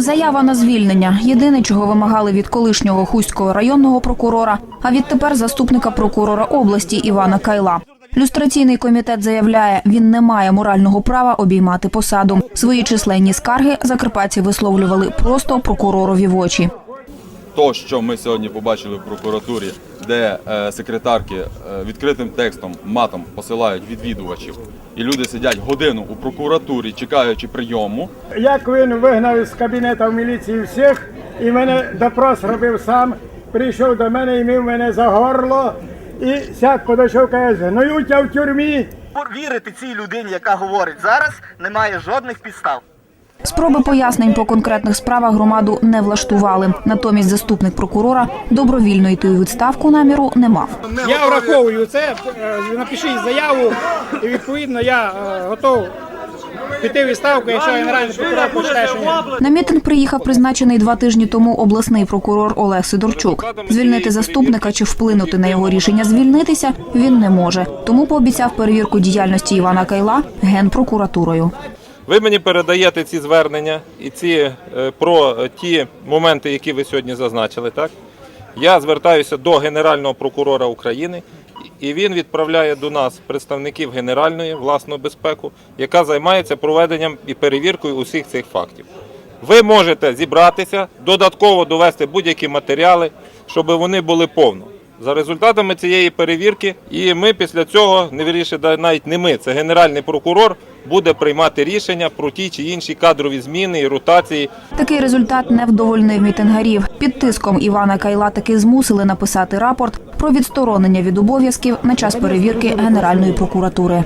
Заява на звільнення єдине, чого вимагали від колишнього хуського районного прокурора, а відтепер заступника прокурора області Івана Кайла. Люстраційний комітет заявляє, він не має морального права обіймати посаду. Свої численні скарги закарпатці висловлювали просто прокуророві в очі. То, що ми сьогодні побачили в прокуратурі, де е, секретарки е, відкритим текстом матом посилають відвідувачів, і люди сидять годину у прокуратурі, чекаючи прийому. Як він вигнав з кабінету в міліції всіх, і мене допрос робив сам, прийшов до мене і мив мене за горло, і сяк подійшов, каже, згноють я в тюрмі. Вірити цій людині, яка говорить зараз, немає жодних підстав. Спроби пояснень по конкретних справах громаду не влаштували. Натомість заступник прокурора добровільно йти у відставку наміру не мав. Я враховую це, е, напишіть заяву, і відповідно я е, готов піти відставку, якщо генеральний прокурор почитає, що ні. На мітинг приїхав призначений два тижні тому обласний прокурор Олег Сидорчук. Звільнити заступника чи вплинути на його рішення звільнитися він не може. Тому пообіцяв перевірку діяльності Івана Кайла генпрокуратурою. Ви мені передаєте ці звернення і ці е, про ті моменти, які ви сьогодні зазначили. Так я звертаюся до Генерального прокурора України, і він відправляє до нас представників Генеральної власну безпеку, яка займається проведенням і перевіркою усіх цих фактів. Ви можете зібратися, додатково довести будь-які матеріали, щоб вони були повно. За результатами цієї перевірки, і ми після цього не вирішить, навіть не ми, це генеральний прокурор буде приймати рішення про ті чи інші кадрові зміни і ротації Такий результат не вдовольнив мітингарів. Під тиском Івана Кайла таки змусили написати рапорт про відсторонення від обов'язків на час перевірки Генеральної прокуратури.